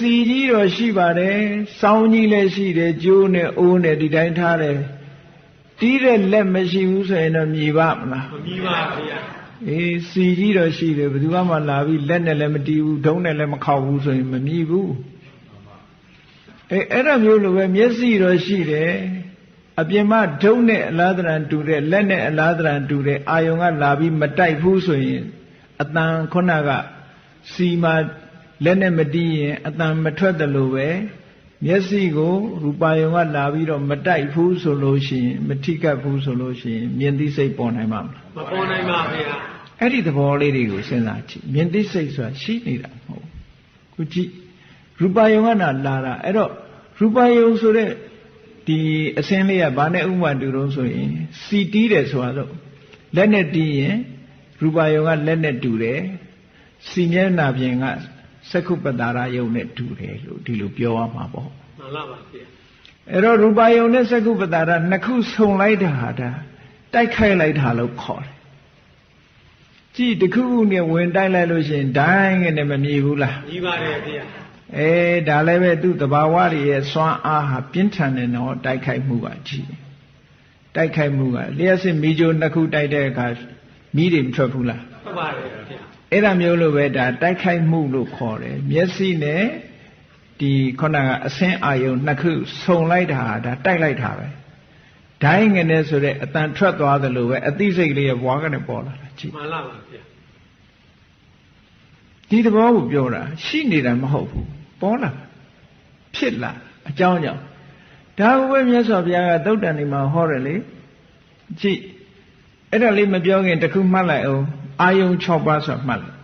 စီကြီးတော့ရှိပါတယ်စောင်းကြီးလည်းရှိတယ်ကျိုးနဲ့အိုးနဲ့ဒီတိုင်းထားတယ်တီးတဲ့လက်မရှိဘူးဆိုရင်တော့မြည်ပါမလားမမြည်ပါဗျာအေးစီကြီးတော့ရှိတယ်ဘယ်သူမှလာပြီးလက်နဲ့လည်းမတီးဘူးဒုံးနဲ့လည်းမခောက်ဘူးဆိုရင်မမြည်ဘူးအေးအဲ့ဒါမျိုးလိုပဲမျက်စိတော့ရှိတယ်အပြင်မှာဒုံးနဲ့အလားတရံတူတဲ့လက်နဲ့အလားတရံတူတဲ့အာယုံကလာပြီးမတိုက်ဘူးဆိုရင်အတန်ခုနကစီမှာ လက်နဲ့မတီးရင်အတန်မထွက်တယ်လို့ပဲမျက်စိကိုရူပါယုံကလာပြီးတော့မတိုက်ဘူးဆိုလို့ရှိရင်မထိကပ်ဘူးဆိုလို့ရှိရင်မြင်သိစိတ်ပေါ်နိုင်မှာမလားမပေါ်နိုင်ပါဗျာအဲ့ဒီသဘောလေးတွေကိုစဉ်းစားကြည့်မြင်သိစိတ်ဆိုတာရှိနေတာမဟုတ်ဘူးခုကြည့်ရူပါယုံကနာလာတာအဲ့တော့ရူပါယုံဆိုတဲ့ဒီအစင်းလေးကဘာနဲ့ဥပမာတူတော့ဆိုရင်စီတီးတယ်ဆိုတာတော့လက်နဲ့တီးရင်ရူပါယုံကလက်နဲ့တူတယ်စီမျက်နာပြင်က စက္ခုပတ္တာရယုံနဲ့တူတယ်လို့ဒီလိုပြောရမှာပေါ့မှန်လားပါဗျာအဲ့တော့ရူပါယုံနဲ့စက္ခုပတ္တာရနှစ်ခုဆုံလိုက်တာဟာဒါတိုက်ခိုက်လိုက်တာလို့ခေါ်တယ်ကြည့်တစ်ခုခုနဲ့ဝင်တိုက်လိုက်လို့ရှိရင်ဒိုင်းငနဲ့မမြည်ဘူးလားမြည်ပါတယ်ဗျာအဲဒါလည်းပဲသူ့တဘာဝတွေရဲ့စွမ်းအားဟာပြင်းထန်တယ်နော်တိုက်ခိုက်မှုပါကြည့်တိုက်ခိုက်မှုကလျှက်စစ်မီးကြိုးနှစ်ခုတိုက်တဲ့အခါမီးတွေမထွက်ဘူးလားဟုတ်ပါတယ်ဗျာ အဲ့ဒါမျိုးလိုပဲဒါတိုက်ခိုက်မှုလို့ခေါ်တယ်မျက်စိနဲ့ဒီခုနကအဆင်းအာယုံနှစ်ခုဆုံလိုက်တာဟာဒါတိုက်လိုက်တာပဲဒိုင်းငနဲ့ဆိုတဲ့အတန်ထွက်သွားသလိုပဲအသိစိတ်လေးရဲ့ဘွားကနေပေါ်လာတာကြည့်မှန်လားပါဗျာဒီသဘောကိုပြောတာရှိနေတာမဟုတ်ဘူးပေါ်လာဖြစ်လာအကြောင်းကြောင့်ဒါကပဲမြတ်စွာဘုရားကသုတ်တန်ဒီမှာဟောတယ်လေကြည့်အဲ့ဒါလေးမပြောခင်တခုမှတ်လိုက်အောင် အာယုံ6ပါးဆိုမှတ်လိုက်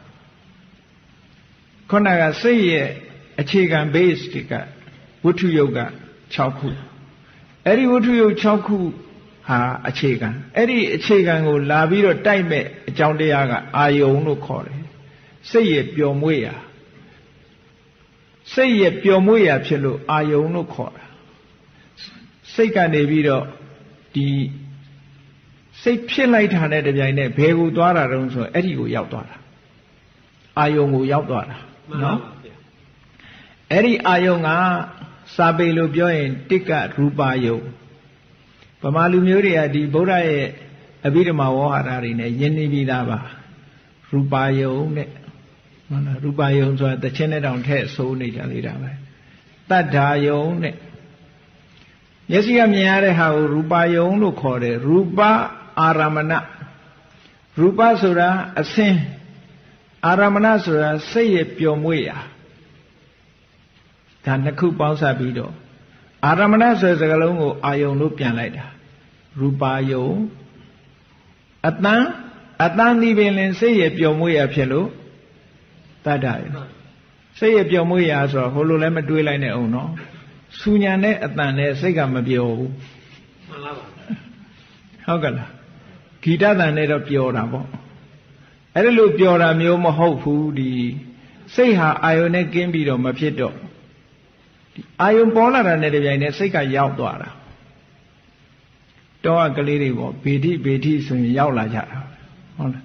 ခုနကစိတ်ရဲ့အခြေခံ base တွေကဝိထုယုတ်က6ခုအဲ့ဒီဝိထုယုတ်6ခုဟာအခြေခံအဲ့ဒီအခြေခံကိုလာပြီးတော့တိုက်မဲ့အကြောင်းတရားကအာယုံလို့ခေါ်တယ်စိတ်ရဲ့ပျော်မွေ့ရာစိတ်ရဲ့ပျော်မွေ့ရာဖြစ်လို့အာယုံလို့ခေါ်တာစိတ်ကနေပြီးတော့ဒီ စိတ်ဖြစ်လိုက်တာနဲ့တပြိုင်နက်ဘယ်ကိုသွားတာတုံးဆိုအဲ့ဒီကိုရောက်သွားတာအာယုံကိုရောက်သွားတာမှန်လားနော်ပါဗျာအဲ့ဒီအာယုံကစာပေလို့ပြောရင်တိကရူပါယုံဗမာလူမျိုးတွေကဒီဗုဒ္ဓရဲ့အဘိဓမ္မာဝေါဟာရတွေနဲ့ယဉ်နေပြီးသားပါရူပါယုံတဲ့ဟုတ်လားရူပါယုံဆိုတာတစ်ချင်းနဲ့တောင်ထည့်ဆိုးနေကြသေးတာပဲတတ္ထာယုံတဲ့မျက်စိကမြင်ရတဲ့ဟာကိုရူပါယုံလို့ခေါ်တယ်ရူပ အာရမဏရူပဆိုတာအစင်းအာရမဏဆိုတာစိတ်ရဲ့ပျော်မွေ့ရာဒါနှစ်ခုပေါင်းစပ်ပြီးတော့အာရမဏဆိုတဲ့စကားလုံးကိုအာယုံလို့ပြန်လိုက်တာရူပါယုံအတန်အတန်ဒီပင်လင်စိတ်ရဲ့ပျော်မွေ့ရဖြစ်လို့တတ်တာရယ်စိတ်ရဲ့ပျော်မွေ့ရဆိုတော့ဟိုလိုလည်းမတွေးလိုက်နဲ့အောင်နော်စူညာနဲ့အတန်နဲ့စိတ်ကမပျော်ဘူးမှန်လားပါဗျာဟုတ်ကလား ဂီတတန်နဲ့တော့ပျော်တာပေါ့အဲ့ဒါလို့ပျော်တာမျိုးမဟုတ်ဘူးဒီစိတ်ဟာအာယုန်နဲ့ကင်းပြီးတော့မဖြစ်တော့ဒီအာယုန်ပေါ်လာတာနဲ့တပြိုင်နက်စိတ်ကရောက်သွားတာတော့ကလေးတွေပေါ့ဘေတိဘေတိဆိုရင်ရောက်လာကြတာဟုတ်လား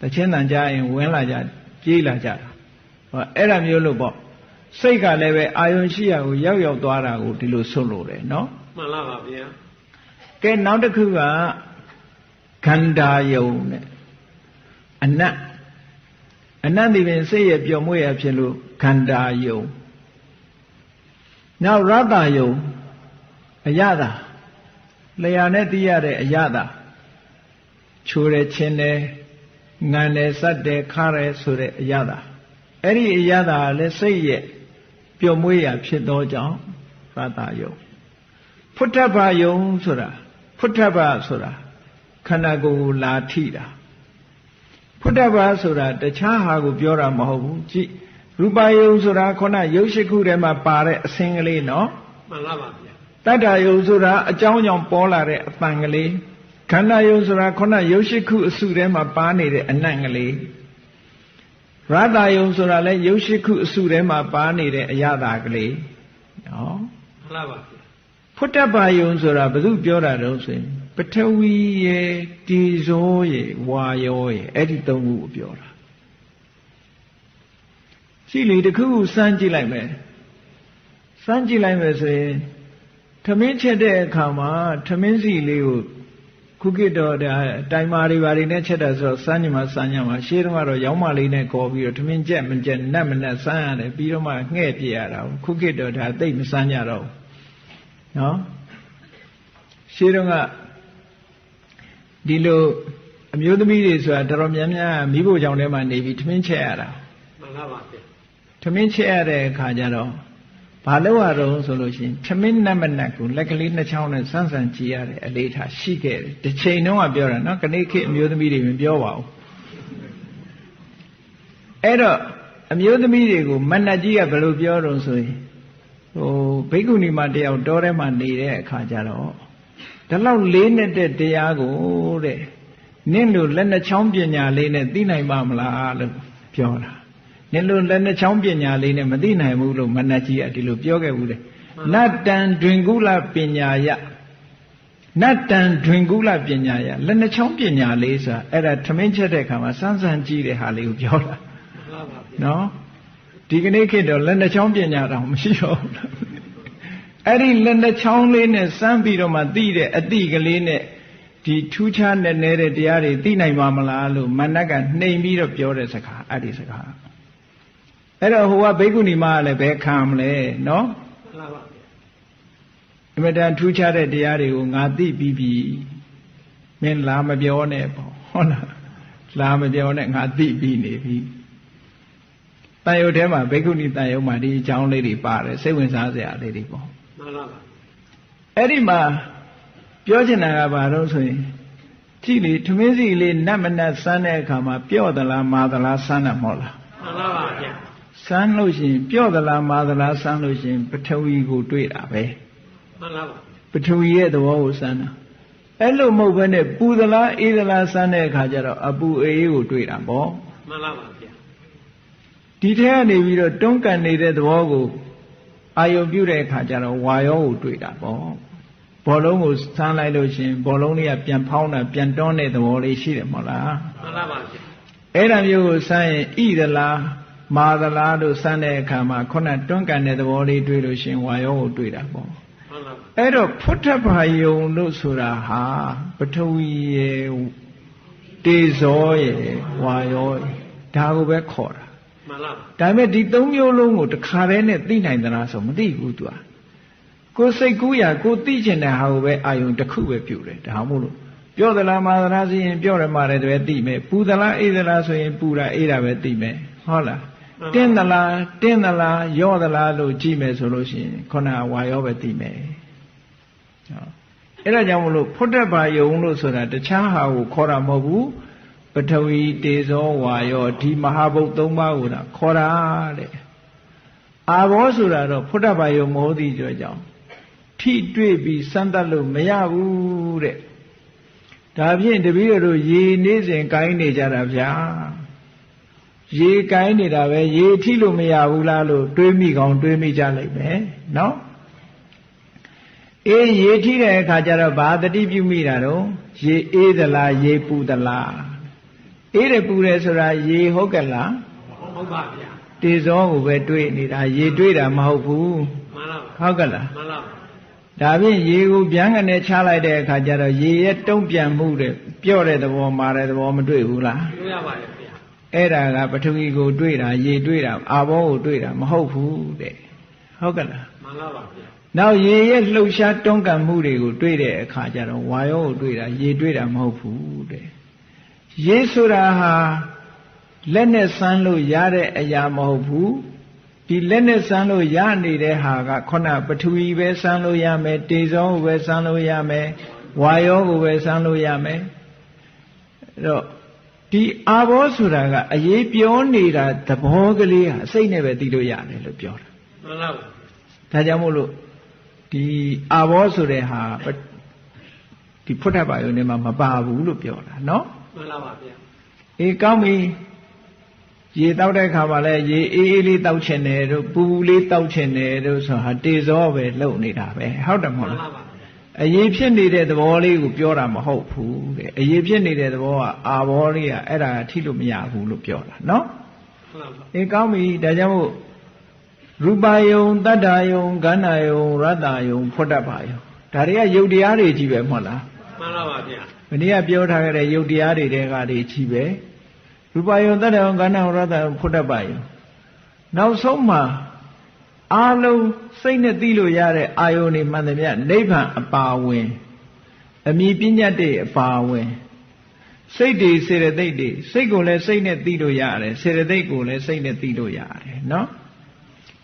တချင်းတန်ကြရင်ဝင်လာကြကြေးလာကြတာဟောအဲ့ဒါမျိုးလို့ပေါ့စိတ်ကလည်းပဲအာယုန်ရှိရကိုရောက်ရောက်သွားတာကိုဒီလိုဆွလို့တယ်နော်မှန်လားပါဗျာကဲနောက်တစ်ခုက ခန္ဓာယုံနဲ့အနတ်အနတ်ဒီပင်စိတ်ရဲ့ပျော်မွေ့ရဖြစ်လို့ခန္ဓာယုံနောက်ရတ္တယုံအယတာလျာနဲ့သိရတဲ့အယတာချိုးတယ်ချင်းတယ်ငံတယ်စက်တယ်ခါတယ်ဆိုတဲ့အယတာအဲ့ဒီအယတာကလည်းစိတ်ရဲ့ပျော်မွေ့ရဖြစ်သောကြောင့်ရတ္တယုံဖုထဗ္ဗယုံဆိုတာဖုထဗ္ဗဆိုတာ ခန္ဓာကိုယ်ကိုလာထိတာဖုထဗ္ဗဆိုတာတခြားဟာကိုပြောတာမဟုတ်ဘူးကြည့်ရူပယုံဆိုတာခုနရုပ်ရှိခုထဲမှာပါတဲ့အစင်းကလေးနော်မှန်လားပါဗျာတတ္တယုံဆိုတာအကြောင်းကြောင့်ပေါ်လာတဲ့အပံကလေးခန္ဓာယုံဆိုတာခုနရုပ်ရှိခုအစုထဲမှာပါနေတဲ့အနံ့ကလေးရတ္တယုံဆိုတာလည်းရုပ်ရှိခုအစုထဲမှာပါနေတဲ့အရသာကလေးနော်မှန်လားပါဗျာဖုတ္တပါယုံဆိုတာဘု து ပြောတာတော့ဆိုရင်ပ ထဝီရေတီဇောရေဝါယောရေအဲ့ဒီသုံးခုကိုပြောတာရှိလေတစ်ခုခုစမ်းကြည့်လိုက်မယ်စမ်းကြည့်လိုက်မယ်ဆိုရင်ထမင်းချက်တဲ့အခါမှာထမင်းစီလေးကိုခုကိတော်ဒါတိုင်မာတွေဘာတွေနဲ့ချက်တာဆိုတော့စမ်းညမှာစမ်းညမှာရှေးတုန်းကတော့ရောင်းမလေးနဲ့ခေါ်ပြီးတော့ထမင်းချက်မချက်နတ်မနတ်စမ်းရတယ်ပြီးတော့မှငှဲ့ပြရတာခုကိတော်ဒါသိမ့်မစမ်းကြတော့ဘူးနော်ရှေးတုန်းက ဒီလိုအမျိုးသမီးတွေဆိုတာတော်တော်များများမိဖို့ကြောင့်ထဲမှာနေပြီးထမင်းချက်ရတာမှန်လားပါဗျာထမင်းချက်ရတဲ့အခါကျတော့ဘာလို့ရတော့ဆိုလို့ရှိရင်ထမင်းနတ်မနတ်ကိုလက်ကလေးနှစ်ချောင်းနဲ့စမ်းစမ်းကြည့်ရတဲ့အလေးထားရှိခဲ့တယ်တစ်ချိန်တုန်းကပြောတာနော်ခဏခေတ်အမျိုးသမီးတွေမပြောပါဘူးအဲ့တော့အမျိုးသမီးတွေကိုမနတ်ကြီးကဘယ်လိုပြောတော့ဆိုရင်ဟိုဘိက္ခုနီမတယောက်တောထဲမှာနေတဲ့အခါကျတော့ ဒီလောက်လေးနဲ့တဲ့တရားကိုတဲ့နင့်လိုလက်နှချောင်းပညာလေးနဲ့သိနိုင်ပါမလားလို့ပြောတာနင်လိုလက်နှချောင်းပညာလေးနဲ့မသိနိုင်ဘူးလို့မနတ်ကြီးကဒီလိုပြောခဲ့ဘူးလေနတ်တံတွင်ကုလပညာယနတ်တံတွင်ကုလပညာယလက်နှချောင်းပညာလေးဆိုတာအဲ့ဒါထမင်းချက်တဲ့ခါမှာစမ်းစမ်းကြည့်တဲ့ဟာလေးကိုပြောတာမှန်လားပါဗျာနော်ဒီကနေ့ခေတ်တော့လက်နှချောင်းပညာတောင်မရှိတော့ဘူး အဲ့ဒီလက်နှချောင်းလေးနဲ့စမ်းပြီးတော့မှသိတဲ့အတိကလေးနဲ့ဒီထူးခြားနဲ့နေတဲ့တရားတွေသိနိုင်ပါမလားလို့မနတ်ကနှိမ်ပြီးတော့ပြောတဲ့စကားအဲ့ဒီစကားအဲ့တော့ဟိုကဘိက္ခုနီမကလည်းဘယ်ခံမလဲနော်မှန်လားပါဗျာအမြဲတမ်းထူးခြားတဲ့တရားတွေကိုငါသိပြီးပြီမင်းလာမပြောနဲ့ပေါ့ဟုတ်လားလာမပြောနဲ့ငါသိပြီးနေပြီတန်ရုပ်ထဲမှာဘိက္ခုနီတန်ရုပ်မှာဒီအကြောင်းလေးတွေပါတယ်စိတ်ဝင်စားစရာလေးတွေပေါ့ မှန်လားပါအဲ့ဒီမှာပြောချင်တာကဘာလို့ဆိုရင်ကြည့်လေထမင်းစီလေးနတ်မနတ်စမ်းတဲ့အခါမှာပြော့သလားမာသလားစမ်းတာမဟုတ်လားမှန်လားပါဗျာစမ်းလို့ရှိရင်ပြော့သလားမာသလားစမ်းလို့ရှိရင်ပထဝီကိုတွေ့တာပဲမှန်လားပါပထဝီရဲ့သဘောကိုစမ်းတာအဲ့လိုမဟုတ်ဘဲနဲ့ပူသလားအေးသလားစမ်းတဲ့အခါကျတော့အပူအေးကိုတွေ့တာပေါ့မှန်လားပါဗျာဒီထဲကနေပြီးတော့တွန်းကန်နေတဲ့သဘောကို အာယုံပြုတဲ့အခါကျတော့ဝါရောကိုတွေ့တာပေါ့ဘောလုံးကိုစမ်းလိုက်လို့ရှိရင်ဘောလုံးလေးကပြန်ဖောင်းတာပြန်တွန်းတဲ့သဘောလေးရှိတယ်မဟုတ်လားမှန်လားပါဗျာအဲ့ဒါမျိုးကိုစမ်းရင်ဣသလားမာသလားလို့စမ်းတဲ့အခါမှာခုနတွန်းကန်တဲ့သဘောလေးတွေ့လို့ရှိရင်ဝါရောကိုတွေ့တာပေါ့မှန်လားပါအဲ့တော့ဖုဋ္ဌဘာယုံလို့ဆိုတာဟာပထဝီရေတေဇောရေဝါယောရေဒါကိုပဲခေါ်တာ မှန်လားပါဒါပေမဲ့ဒီသုံးမျိုးလုံးကိုတခါတည်းနဲ့သိနိုင်သလားဆိုမသိဘူးသူကကိုယ်စိတ်ကူးရကိုယ်သိကျင်တဲ့ဟာကိုပဲအာယုံတစ်ခုပဲပြုတယ်ဒါမှမဟုတ်လို့ပြောသလားမာသလားဆိုရင်ပြောတယ်မာတယ်တည်းသိမယ်ပူသလားအေးသလားဆိုရင်ပူတာအေးတာပဲသိမယ်ဟုတ်လားတင်းသလားတင်းသလားရော့သလားလို့ကြည့်မယ်ဆိုလို့ရှိရင်ခုနကဝါရောပဲသိမယ်ဟုတ်အဲ့ဒါကြောင့်မလို့ဖုဒ္ဓဘာယုံလို့ဆိုတာတခြားဟာကိုခေါ်တာမဟုတ်ဘူး ပထဝီတေဇောဝါယောဒီမဟာဘုတ်သုံးပါးကိုဒါခေါ်တာတဲ့အာဘောဆိုတာတော့ဖုဒ္ဓဘာယုံမဟုတ်သည်ကြောကြောင့်ထိတွေ့ပြီးစမ်းသပ်လို့မရဘူးတဲ့ဒါဖြင့်တပည့်တော်တို့ရေနေစဉ်ကိုင်းနေကြတာဗျာရေကိုင်းနေတာပဲရေထိလို့မရဘူးလားလို့တွေးမိကောင်းတွေးမိကြလိမ့်မယ်နော်အေးရေထိတဲ့အခါကျတော့ဘာတတိပြုမိတာတော့ရေအေးသလားရေပူသလား အေးတယ်ပူတယ်ဆိုတာရေဟုတ်ကဲ့လားဟုတ်ပါဗျာတေဇောကိုပဲတွေးနေတာရေတွေးတာမဟုတ်ဘူးမှန်လားပါဟုတ်ကဲ့လားမှန်လားပါဒါဖြင့်ရေကိုဗျမ်းကနေချလိုက်တဲ့အခါကျတော့ရေရဲ့တုံ့ပြန်မှုတဲ့ပြော့တဲ့သဘောမာတဲ့သဘောမတွေ့ဘူးလားပြောရပါရဲ့ဗျာအဲ့ဒါကပထဝီကိုတွေ့တာရေတွေ့တာအာဘောကိုတွေ့တာမဟုတ်ဘူးတဲ့ဟုတ်ကဲ့လားမှန်လားပါဗျာနောက်ရေရဲ့လှုပ်ရှားတွန်းကန်မှုတွေကိုတွေ့တဲ့အခါကျတော့ဝါယောကိုတွေ့တာရေတွေ့တာမဟုတ်ဘူးတဲ့ ရေးဆိုတာဟာလက်နဲ့ဆန်းလို့ရတဲ့အရာမဟုတ်ဘူးဒီလက်နဲ့ဆန်းလို့ရနေတဲ့ဟာကခုနပထဝီပဲဆန်းလို့ရမယ်တေဇောကိုပဲဆန်းလို့ရမယ်ဝါယောကိုပဲဆန်းလို့ရမယ်အဲ့တော့ဒီအာဘောဆိုတာကအရေးပြောနေတာသဘောကလေးဟာစိတ်နဲ့ပဲသိလို့ရတယ်လို့ပြောတာမှန်ပါဘူးဒါကြောင့်မို့လို့ဒီအာဘောဆိုတဲ့ဟာဒီဖွတ်ထပ်ပါယုံထဲမှာမပါဘူးလို့ပြောတာနော် မှန်လားပါဗျာအေးကောင်းပြီရေတောက်တဲ့အခါမှာလည်းရေအေးအေးလေးတောက်ချင်တယ်တို့ပူပူလေးတောက်ချင်တယ်တို့ဆိုဟာတေဇောပဲလုံနေတာပဲဟုတ်တယ်မဟုတ်လားအရေးဖြစ်နေတဲ့သဘောလေးကိုပြောတာမဟုတ်ဘူးတဲ့အရေးဖြစ်နေတဲ့သဘောကအာဘောလေးကအဲ့ဒါထိလို့မရဘူးလို့ပြောတာနော်အေးကောင်းပြီဒါကြောင့်မို့ရူပယုံတတ္တယုံဂန္ဓာယုံရတ္တယုံဖွတ်တတ်ပါယုံဒါတွေကယုတ်တရားတွေကြီးပဲမဟုတ်လားမှန်ပါပါဗျာ မနေ့ကပြောထားခဲ့တဲ့ယုတ်တရားတွေတဲကတွေကြီးပဲရူပယုံတတ္တယုံကန္နာယုံရတ္တယုံဖွတ်တတ်ပါယုံနောက်ဆုံးမှာအာလုံးစိတ်နဲ့သိလို့ရတဲ့အာယုန်တွေမှန်သမျှနိဗ္ဗာန်အပါဝင်အမိပညာတွေအပါဝင်စိတ်တွေစေရသိက်တွေစိတ်ကိုလည်းစိတ်နဲ့သိလို့ရတယ်စေရသိက်ကိုလည်းစိတ်နဲ့သိလို့ရတယ်နော်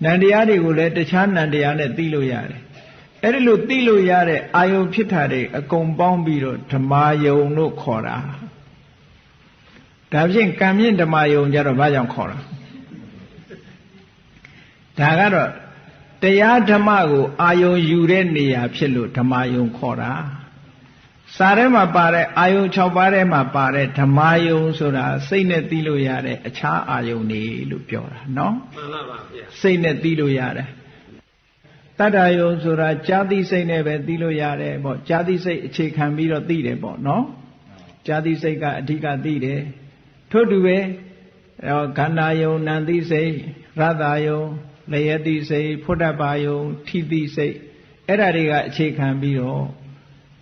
နန္တရားတွေကိုလည်းတခြားနန္တရားနဲ့သိလို့ရတယ် အဲ့ဒီလိုသိလို့ရတဲ့အာယုန်ဖြစ်တာတွေအကုန်ပေါင်းပြီးတော့ဓမ္မာယုံလို့ခေါ်တာဒါဖြင့်ကံမြင့်ဓမ္မာယုံကြတော့ဘာကြောင့်ခေါ်တာဒါကတော့တရားဓမ္မကိုအာယုံယူတဲ့နေရာဖြစ်လို့ဓမ္မာယုံခေါ်တာစာထဲမှာပါတဲ့အာယုံ6ပါးထဲမှာပါတဲ့ဓမ္မာယုံဆိုတာစိတ်နဲ့သိလို့ရတဲ့အခြားအာယုံတွေလို့ပြောတာနော်မှန်လားပါဗျာစိတ်နဲ့သိလို့ရတယ် တတ္တယုံဆိုတာကြာတိစိတ်နဲ့ပဲသိလို့ရတယ်ပေါ့ကြာတိစိတ်အခြေခံပြီးတော့သိတယ်ပေါ့နော်ကြာတိစိတ်ကအဓိကသိတယ်ထို့တူပဲအဲခန္ဓာယုံနန္တိစိတ်ရတ္တယုံလယတိစိတ်ဖုဒ္ဓဘာယုံထိတိစိတ်အဲ့ဒါတွေကအခြေခံပြီးတော့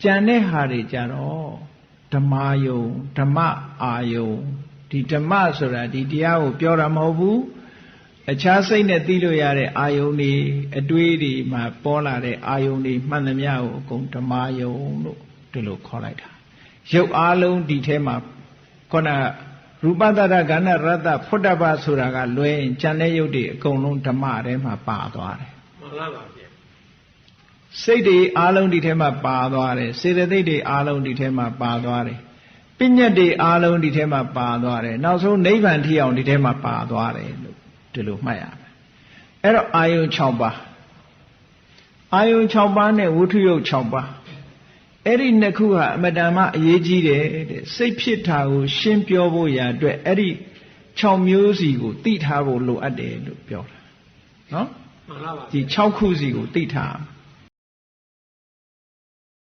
ကြံတဲ့ဟာတွေကြတော့ဓမ္မယုံဓမ္မအာယုံဒီဓမ္မဆိုတာဒီတရားကိုပြောတာမဟုတ်ဘူး အခြားစိတ်နဲ့သိလို့ရတဲ့အာယုန်တွေအတွေးတွေမှာပေါ်လာတဲ့အာယုန်တွေမှန်သမျှကိုအကုန်ဓမ္မယုံလို့ဒီလိုခေါ်လိုက်တာရုပ်အားလုံးဒီထဲမှာခုနရူပတရကဏ္ဍရတ္တဖုဒ္ဓဘာဆိုတာကလွဲရင်ဉာဏ်တဲ့ရုပ်တွေအကုန်လုံးဓမ္မထဲမှာပါသွားတယ်မှန်လားပါဗျာစိတ်တွေအားလုံးဒီထဲမှာပါသွားတယ်စေတသိက်တွေအားလုံးဒီထဲမှာပါသွားတယ်ပညတ်တွေအားလုံးဒီထဲမှာပါသွားတယ်နောက်ဆုံးနိဗ္ဗာန်ထိအောင်ဒီထဲမှာပါသွားတယ်လို့ ဒီလိုမှတ်ရမယ်အဲ့တော့အာယုံ6ပါးအာယုံ6ပါးနဲ့ဝုထုယုတ်6ပါးအဲ့ဒီနှစ်ခုဟာအမတန်မှအရေးကြီးတယ်တဲ့စိတ်ဖြစ်တာကိုရှင်းပြောဖို့ရာအတွက်အဲ့ဒီ6မျိုးစီကိုသိထားဖို့လိုအပ်တယ်လို့ပြောတာနော်မှန်လားပါဒီ6ခုစီကိုသိထားရမယ်